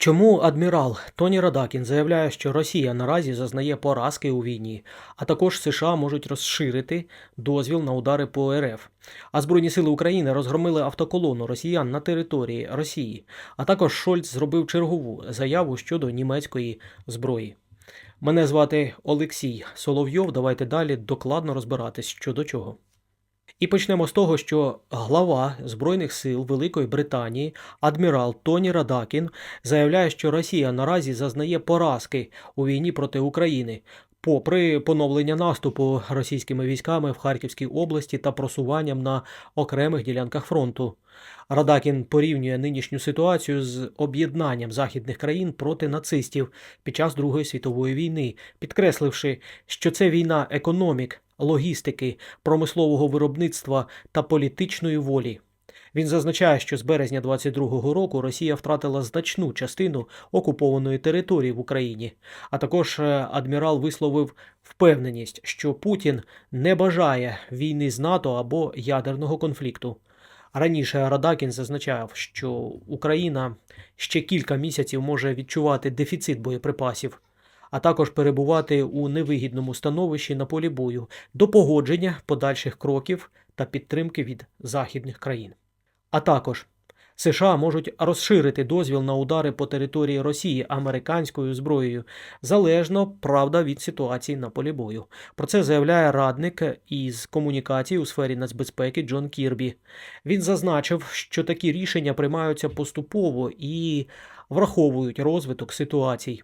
Чому адмірал Тоні Радакін заявляє, що Росія наразі зазнає поразки у війні, а також США можуть розширити дозвіл на удари по РФ? А Збройні сили України розгромили автоколону росіян на території Росії. А також Шольц зробив чергову заяву щодо німецької зброї. Мене звати Олексій Соловйов. Давайте далі докладно розбиратись що до чого. І почнемо з того, що глава Збройних сил Великої Британії, адмірал Тоні Радакін, заявляє, що Росія наразі зазнає поразки у війні проти України, попри поновлення наступу російськими військами в Харківській області та просуванням на окремих ділянках фронту. Радакін порівнює нинішню ситуацію з об'єднанням західних країн проти нацистів під час Другої світової війни, підкресливши, що це війна економік, логістики, промислового виробництва та політичної волі. Він зазначає, що з березня 22-го року Росія втратила значну частину окупованої території в Україні. А також е, адмірал висловив впевненість, що Путін не бажає війни з НАТО або ядерного конфлікту. Раніше Радакін зазначав, що Україна ще кілька місяців може відчувати дефіцит боєприпасів, а також перебувати у невигідному становищі на полі бою до погодження подальших кроків та підтримки від західних країн. А також США можуть розширити дозвіл на удари по території Росії американською зброєю, залежно правда від ситуації на полі бою. Про це заявляє радник із комунікацій у сфері нацбезпеки Джон Кірбі. Він зазначив, що такі рішення приймаються поступово і враховують розвиток ситуацій.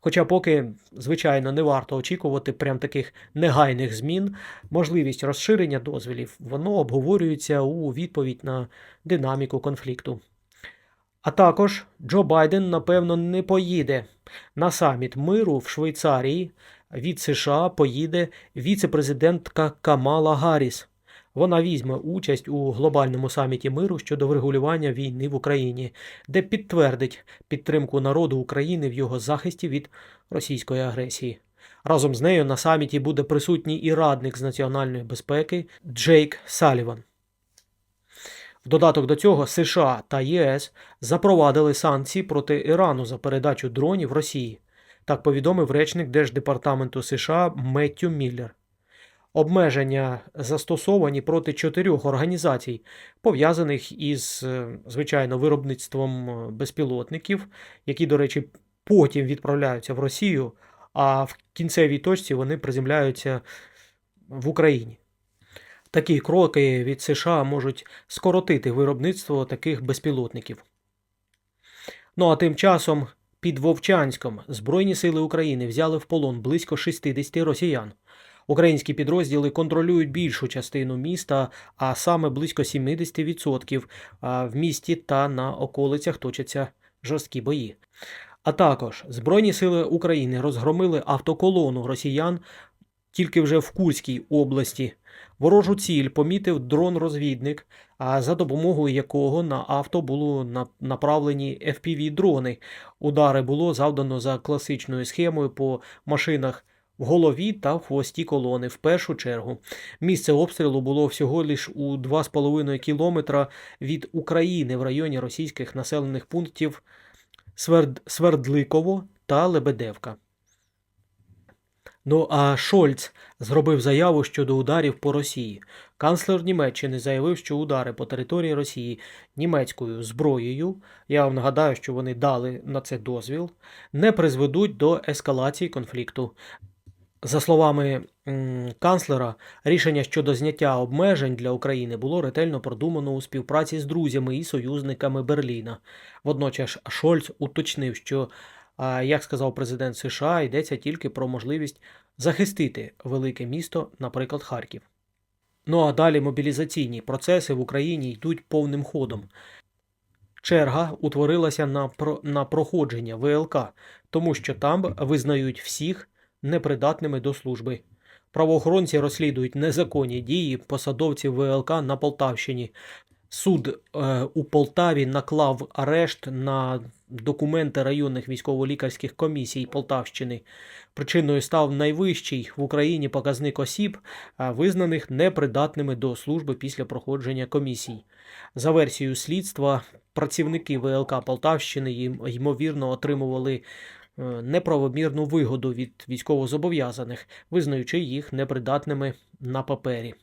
Хоча поки, звичайно, не варто очікувати прям таких негайних змін, можливість розширення дозволів воно обговорюється у відповідь на динаміку конфлікту. А також Джо Байден, напевно, не поїде на саміт миру в Швейцарії. Від США поїде віце-президентка Камала Гарріс. Вона візьме участь у глобальному саміті миру щодо врегулювання війни в Україні, де підтвердить підтримку народу України в його захисті від російської агресії. Разом з нею на саміті буде присутній і радник з національної безпеки Джейк Саліван. В додаток до цього США та ЄС запровадили санкції проти Ірану за передачу дронів Росії. Так повідомив речник Держдепартаменту США Меттю Міллер. Обмеження застосовані проти чотирьох організацій, пов'язаних із, е, звичайно, виробництвом е, безпілотників, які, до речі, потім відправляються в Росію, а в кінцевій точці вони приземляються в Україні. Такі кроки від США можуть скоротити виробництво таких безпілотників. Ну а тим часом під Вовчанськом Збройні сили України взяли в полон близько 60 росіян. Українські підрозділи контролюють більшу частину міста, а саме близько 70% в місті та на околицях точаться жорсткі бої. А також Збройні сили України розгромили автоколону росіян тільки вже в Курській області. Ворожу ціль помітив дрон-розвідник, за допомогою якого на авто було на- направлені FPV-дрони. Удари було завдано за класичною схемою по машинах в голові та в хвості колони в першу чергу. Місце обстрілу було всього лиш у 2,5 кілометра від України в районі російських населених пунктів Сверд... Свердликово та Лебедевка. Ну а Шольц зробив заяву щодо ударів по Росії. Канцлер Німеччини заявив, що удари по території Росії німецькою зброєю, я вам нагадаю, що вони дали на це дозвіл, не призведуть до ескалації конфлікту. За словами канцлера, рішення щодо зняття обмежень для України було ретельно продумано у співпраці з друзями і союзниками Берліна. Водночас Шольц уточнив, що, як сказав президент США, йдеться тільки про можливість захистити велике місто, наприклад, Харків. Ну а далі мобілізаційні процеси в Україні йдуть повним ходом. Черга утворилася на, про... на проходження ВЛК, тому що там визнають всіх непридатними до служби. Правоохоронці розслідують незаконні дії посадовців ВЛК на Полтавщині. Суд е, у Полтаві наклав арешт на документи районних військово-лікарських комісій Полтавщини. Причиною став найвищий в Україні показник осіб, е, визнаних непридатними до служби після проходження комісій. За версією слідства, працівники ВЛК Полтавщини ймовірно отримували неправомірну вигоду від військовозобов'язаних, визнаючи їх непридатними на папері.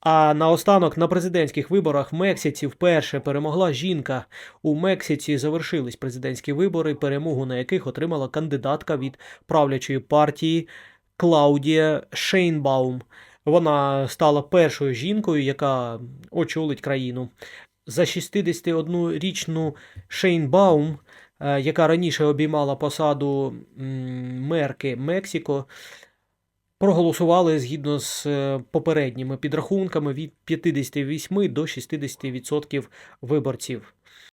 А наостанок на президентських виборах в Мексиці вперше перемогла жінка. У Мексиці завершились президентські вибори, перемогу на яких отримала кандидатка від правлячої партії Клаудія Шейнбаум. Вона стала першою жінкою, яка очолить країну. За 61-річну Шейнбаум, е, яка раніше обіймала посаду мерки Мексико, проголосували згідно з е, попередніми підрахунками від 58 до 60% виборців.